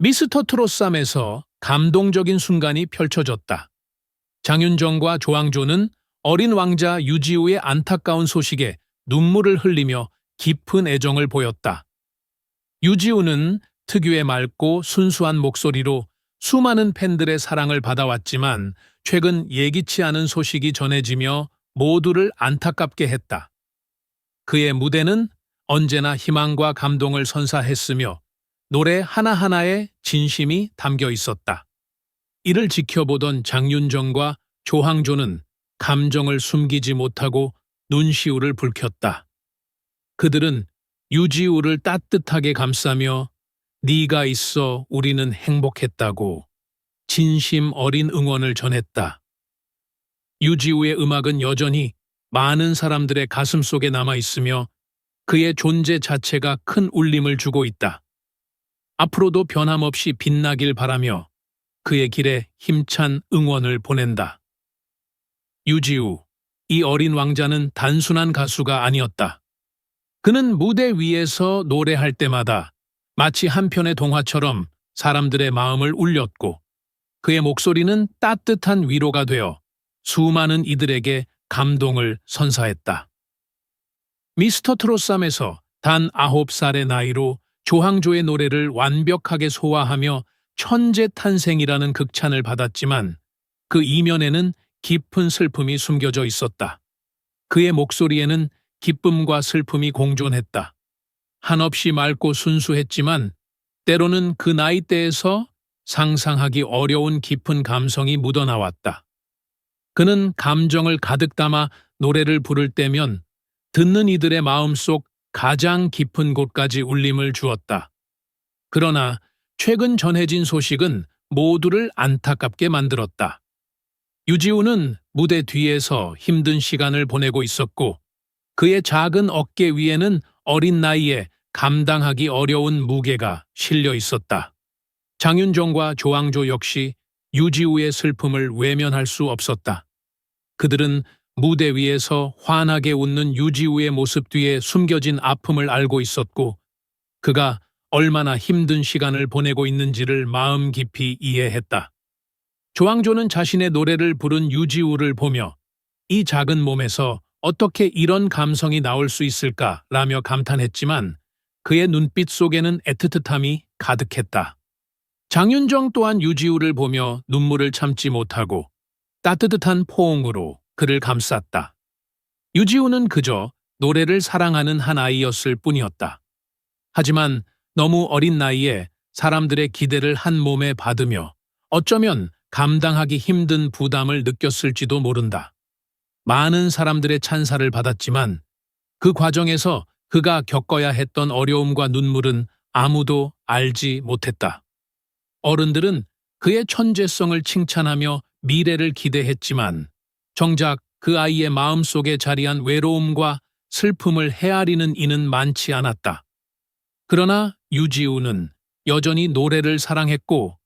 미스터 트롯삼에서 감동적인 순간이 펼쳐졌다. 장윤정과 조항조는 어린 왕자 유지우의 안타까운 소식에 눈물을 흘리며 깊은 애정을 보였다. 유지우는 특유의 맑고 순수한 목소리로 수많은 팬들의 사랑을 받아왔지만 최근 예기치 않은 소식이 전해지며 모두를 안타깝게 했다. 그의 무대는 언제나 희망과 감동을 선사했으며 노래 하나하나에 진심이 담겨 있었다. 이를 지켜보던 장윤정과 조항조는 감정을 숨기지 못하고 눈시울을 붉혔다. 그들은 유지우를 따뜻하게 감싸며 네가 있어 우리는 행복했다고 진심 어린 응원을 전했다. 유지우의 음악은 여전히 많은 사람들의 가슴 속에 남아 있으며 그의 존재 자체가 큰 울림을 주고 있다. 앞으로도 변함없이 빛나길 바라며 그의 길에 힘찬 응원을 보낸다. 유지우, 이 어린 왕자는 단순한 가수가 아니었다. 그는 무대 위에서 노래할 때마다 마치 한 편의 동화처럼 사람들의 마음을 울렸고 그의 목소리는 따뜻한 위로가 되어 수많은 이들에게 감동을 선사했다. 미스터 트롯삼에서 단 아홉 살의 나이로 조항조의 노래를 완벽하게 소화하며 천재 탄생이라는 극찬을 받았지만 그 이면에는 깊은 슬픔이 숨겨져 있었다. 그의 목소리에는 기쁨과 슬픔이 공존했다. 한없이 맑고 순수했지만 때로는 그 나이대에서 상상하기 어려운 깊은 감성이 묻어나왔다. 그는 감정을 가득 담아 노래를 부를 때면 듣는 이들의 마음속 가장 깊은 곳까지 울림을 주었다. 그러나 최근 전해진 소식은 모두를 안타깝게 만들었다. 유지우는 무대 뒤에서 힘든 시간을 보내고 있었고 그의 작은 어깨 위에는 어린 나이에 감당하기 어려운 무게가 실려 있었다. 장윤정과 조항조 역시 유지우의 슬픔을 외면할 수 없었다. 그들은 무대 위에서 환하게 웃는 유지우의 모습 뒤에 숨겨진 아픔을 알고 있었고 그가 얼마나 힘든 시간을 보내고 있는지를 마음 깊이 이해했다. 조항조는 자신의 노래를 부른 유지우를 보며 이 작은 몸에서 어떻게 이런 감성이 나올 수 있을까 라며 감탄했지만 그의 눈빛 속에는 애틋함이 가득했다. 장윤정 또한 유지우를 보며 눈물을 참지 못하고 따뜻한 포옹으로 그를 감쌌다. 유지우는 그저 노래를 사랑하는 한 아이였을 뿐이었다. 하지만 너무 어린 나이에 사람들의 기대를 한 몸에 받으며 어쩌면 감당하기 힘든 부담을 느꼈을지도 모른다. 많은 사람들의 찬사를 받았지만 그 과정에서 그가 겪어야 했던 어려움과 눈물은 아무도 알지 못했다. 어른들은 그의 천재성을 칭찬하며 미래를 기대했지만 정작 그 아이의 마음속에 자리한 외로움과 슬픔을 헤아리는 이는 많지 않았다. 그러나 유지우는 여전히 노래를 사랑했고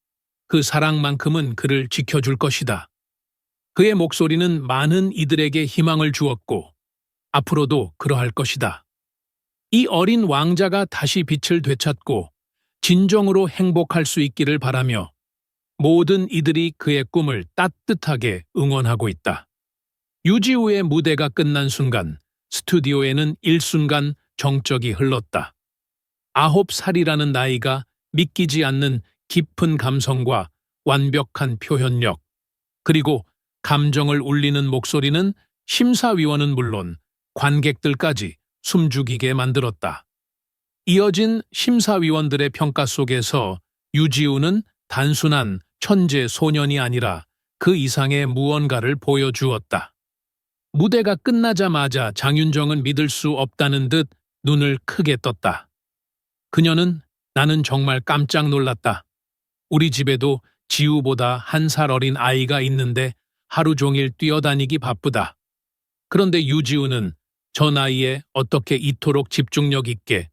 그 사랑만큼은 그를 지켜줄 것이다. 그의 목소리는 많은 이들에게 희망을 주었고 앞으로도 그러할 것이다. 이 어린 왕자가 다시 빛을 되찾고 진정으로 행복할 수 있기를 바라며 모든 이들이 그의 꿈을 따뜻하게 응원하고 있다. 유지우의 무대가 끝난 순간 스튜디오에는 일순간 정적이 흘렀다. 아홉 살이라는 나이가 믿기지 않는 깊은 감성과 완벽한 표현력, 그리고 감정을 울리는 목소리는 심사위원은 물론 관객들까지 숨죽이게 만들었다. 이어진 심사위원들의 평가 속에서 유지우는 단순한 천재 소년이 아니라 그 이상의 무언가를 보여주었다. 무대가 끝나자마자 장윤정은 믿을 수 없다는 듯 눈을 크게 떴다. 그녀는 나는 정말 깜짝 놀랐다. 우리 집에도 지우보다 한 살 어린 아이가 있는데 하루 종일 뛰어다니기 바쁘다. 그런데 유지우는 저 나이에 어떻게 이토록 집중력 있게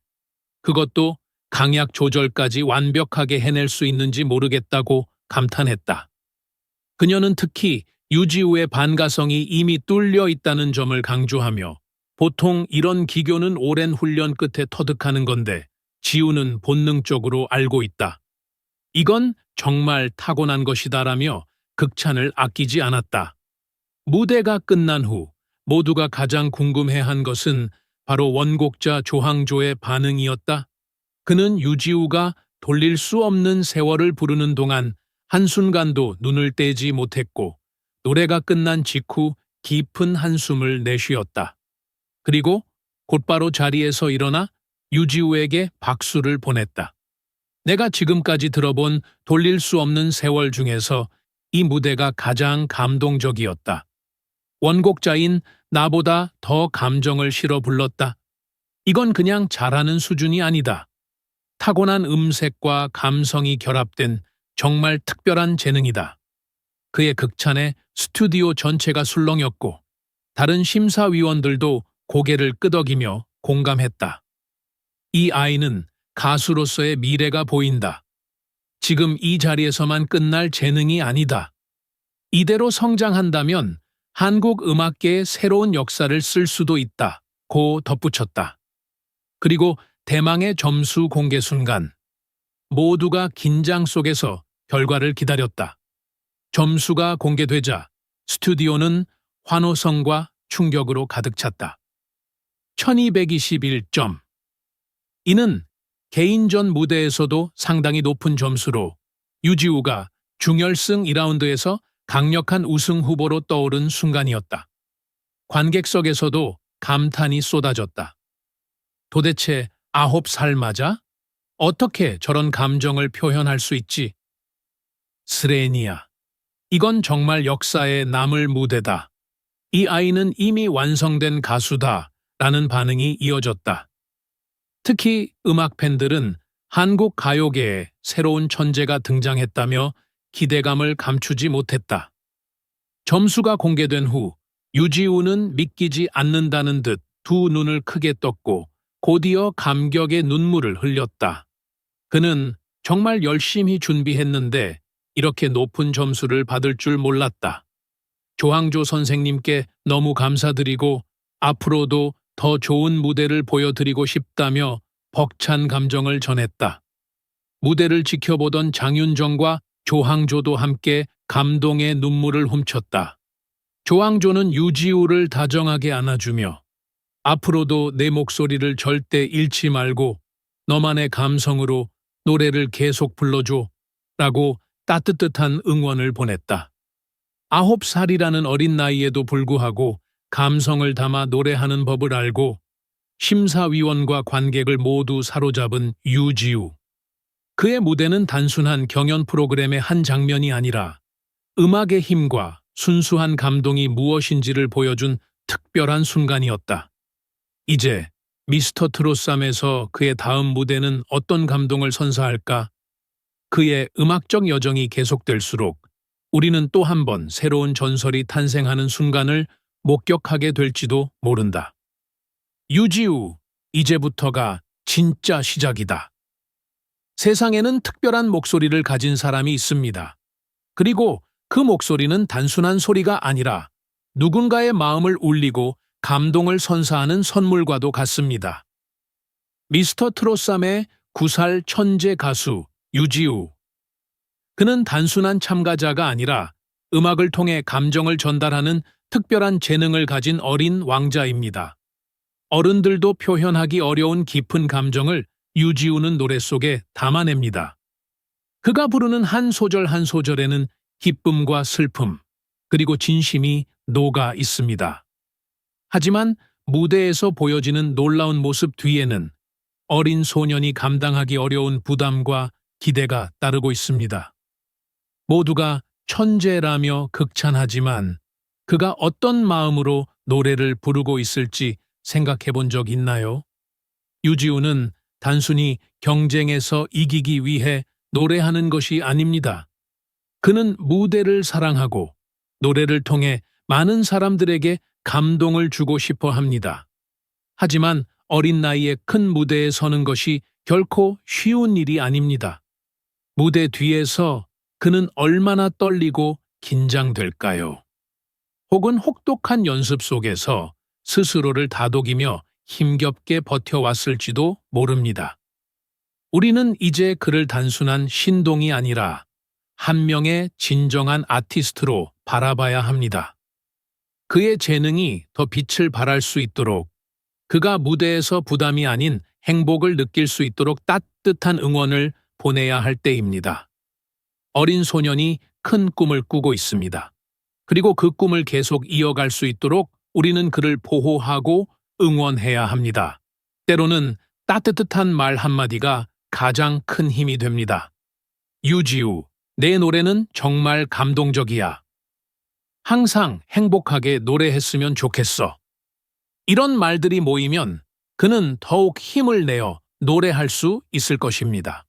그것도 강약 조절까지 완벽하게 해낼 수 있는지 모르겠다고 감탄했다. 그녀는 특히 유지우의 반가성이 이미 뚫려 있다는 점을 강조하며 보통 이런 기교는 오랜 훈련 끝에 터득하는 건데 지우는 본능적으로 알고 있다. 이건 정말 타고난 것이다라며 극찬을 아끼지 않았다. 무대가 끝난 후 모두가 가장 궁금해한 것은 바로 원곡자 조항조의 반응이었다. 그는 유지우가 돌릴 수 없는 세월을 부르는 동안 한순간도 눈을 떼지 못했고 노래가 끝난 직후 깊은 한숨을 내쉬었다. 그리고 곧바로 자리에서 일어나 유지우에게 박수를 보냈다. 내가 지금까지 들어본 돌릴 수 없는 세월 중에서 이 무대가 가장 감동적이었다. 원곡자인 나보다 더 감정을 실어 불렀다. 이건 그냥 잘하는 수준이 아니다. 타고난 음색과 감성이 결합된 정말 특별한 재능이다. 그의 극찬에 스튜디오 전체가 술렁였고 다른 심사위원들도 고개를 끄덕이며 공감했다. 이 아이는 가수로서의 미래가 보인다. 지금 이 자리에서만 끝날 재능이 아니다. 이대로 성장한다면 한국 음악계의 새로운 역사를 쓸 수도 있다. 고 덧붙였다. 그리고 대망의 점수 공개 순간 모두가 긴장 속에서 결과를 기다렸다. 점수가 공개되자 스튜디오는 환호성과 충격으로 가득 찼다. 1221점. 이는 개인전 무대에서도 상당히 높은 점수로 유지우가 중열승 2라운드에서 강력한 우승 후보로 떠오른 순간이었다. 관객석에서도 감탄이 쏟아졌다. 도대체 아홉 살 맞아? 어떻게 저런 감정을 표현할 수 있지? 스레니아. 이건 정말 역사에 남을 무대다. 이 아이는 이미 완성된 가수다. 라는 반응이 이어졌다. 특히 음악 팬들은 한국 가요계에 새로운 천재가 등장했다며 기대감을 감추지 못했다. 점수가 공개된 후 유지우는 믿기지 않는다는 듯 두 눈을 크게 떴고 곧이어 감격의 눈물을 흘렸다. 그는 정말 열심히 준비했는데 이렇게 높은 점수를 받을 줄 몰랐다. 조항조 선생님께 너무 감사드리고 앞으로도 더 좋은 무대를 보여드리고 싶다며 벅찬 감정을 전했다. 무대를 지켜보던 장윤정과 조항조도 함께 감동의 눈물을 훔쳤다. 조항조는 유지우를 다정하게 안아주며 앞으로도 내 목소리를 절대 잃지 말고 너만의 감성으로 노래를 계속 불러줘 라고 따뜻한 응원을 보냈다. 아홉 살이라는 어린 나이에도 불구하고 감성을 담아 노래하는 법을 알고 심사위원과 관객을 모두 사로잡은 유지우. 그의 무대는 단순한 경연 프로그램의 한 장면이 아니라 음악의 힘과 순수한 감동이 무엇인지를 보여준 특별한 순간이었다. 이제 미스터 트롯삼에서 그의 다음 무대는 어떤 감동을 선사할까? 그의 음악적 여정이 계속될수록 우리는 또 한 번 새로운 전설이 탄생하는 순간을 목격하게 될지도 모른다. 유지우, 이제부터가 진짜 시작이다. 세상에는 특별한 목소리를 가진 사람이 있습니다. 그리고 그 목소리는 단순한 소리가 아니라 누군가의 마음을 울리고 감동을 선사하는 선물과도 같습니다. 미스터 트롯삼의 구살 천재 가수 유지우. 그는 단순한 참가자가 아니라 음악을 통해 감정을 전달하는 특별한 재능을 가진 어린 왕자입니다. 어른들도 표현하기 어려운 깊은 감정을 유지우는 노래 속에 담아냅니다. 그가 부르는 한 소절 한 소절에는 기쁨과 슬픔, 그리고 진심이 녹아 있습니다. 하지만 무대에서 보여지는 놀라운 모습 뒤에는 어린 소년이 감당하기 어려운 부담과 기대가 따르고 있습니다. 모두가 천재라며 극찬하지만 그가 어떤 마음으로 노래를 부르고 있을지 생각해 본 적 있나요? 유지우는 단순히 경쟁에서 이기기 위해 노래하는 것이 아닙니다. 그는 무대를 사랑하고 노래를 통해 많은 사람들에게 감동을 주고 싶어 합니다. 하지만 어린 나이에 큰 무대에 서는 것이 결코 쉬운 일이 아닙니다. 무대 뒤에서 그는 얼마나 떨리고 긴장될까요? 혹은 혹독한 연습 속에서 스스로를 다독이며 힘겹게 버텨왔을지도 모릅니다. 우리는 이제 그를 단순한 신동이 아니라 한 명의 진정한 아티스트로 바라봐야 합니다. 그의 재능이 더 빛을 발할 수 있도록 그가 무대에서 부담이 아닌 행복을 느낄 수 있도록 따뜻한 응원을 보내야 할 때입니다. 어린 소년이 큰 꿈을 꾸고 있습니다. 그리고 그 꿈을 계속 이어갈 수 있도록 우리는 그를 보호하고 응원해야 합니다. 때로는 따뜻한 말 한마디가 가장 큰 힘이 됩니다. 유지우, 내 노래는 정말 감동적이야. 항상 행복하게 노래했으면 좋겠어. 이런 말들이 모이면 그는 더욱 힘을 내어 노래할 수 있을 것입니다.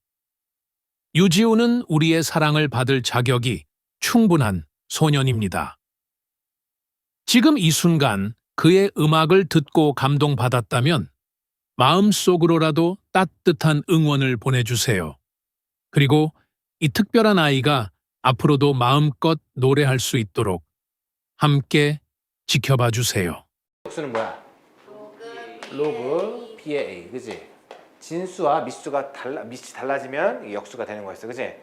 유지우는 우리의 사랑을 받을 자격이 충분한 소년입니다. 지금 이 순간 그의 음악을 듣고 감동받았다면 마음속으로라도 따뜻한 응원을 보내주세요. 그리고 이 특별한 아이가 앞으로도 마음껏 노래할 수 있도록 함께 지켜봐 주세요. 역수는 뭐야? 로그 B의 A, 그지? 진수와 미수가 달라 미치 달라지면 역수가 되는 거였어, 그지?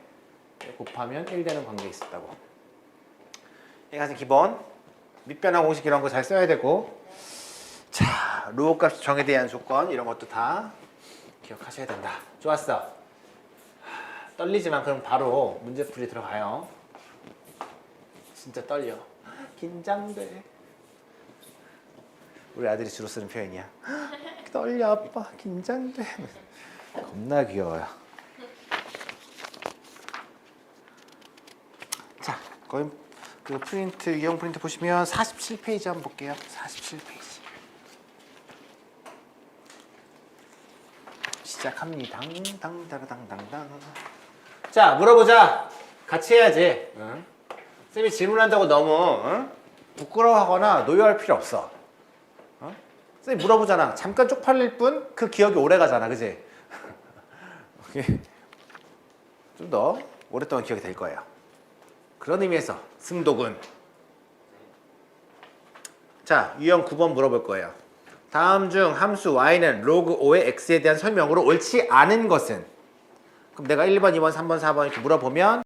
곱하면 1 되는 관계 있었다고. 이게 가장 기본 밑변화 공식 이런 거 잘 써야 되고 자 로그 값 정에 대한 조건 이런 것도 다 기억하셔야 된다. 좋았어. 하, 떨리지만 그럼 바로 문제풀이 들어가요. 진짜 떨려. 긴장돼. 우리 아들이 주로 쓰는 표현이야. 떨려 아빠 긴장돼. 겁나 귀여워요. 자, 거기 그 프린트 이용 프린트 보시면 47페이지 한번 볼게요. 47페이지. 시작합니다. 당당당당당. 자, 물어보자. 같이 해야지. 응? 쌤이 질문한다고 너무 응? 부끄러워하거나 노여할 필요 없어. 어? 쌤이 물어보잖아. 잠깐 쪽팔릴 뿐 그 기억이 오래 가잖아, 그지? 좀 더 오랫동안 기억이 될 거예요. 그런 의미에서 승독은 자 유형 9번 물어볼 거예요. 다음 중 함수 y는 로그 5의 x에 대한 설명으로 옳지 않은 것은 그럼 내가 1번, 2번, 3번, 4번 이렇게 물어보면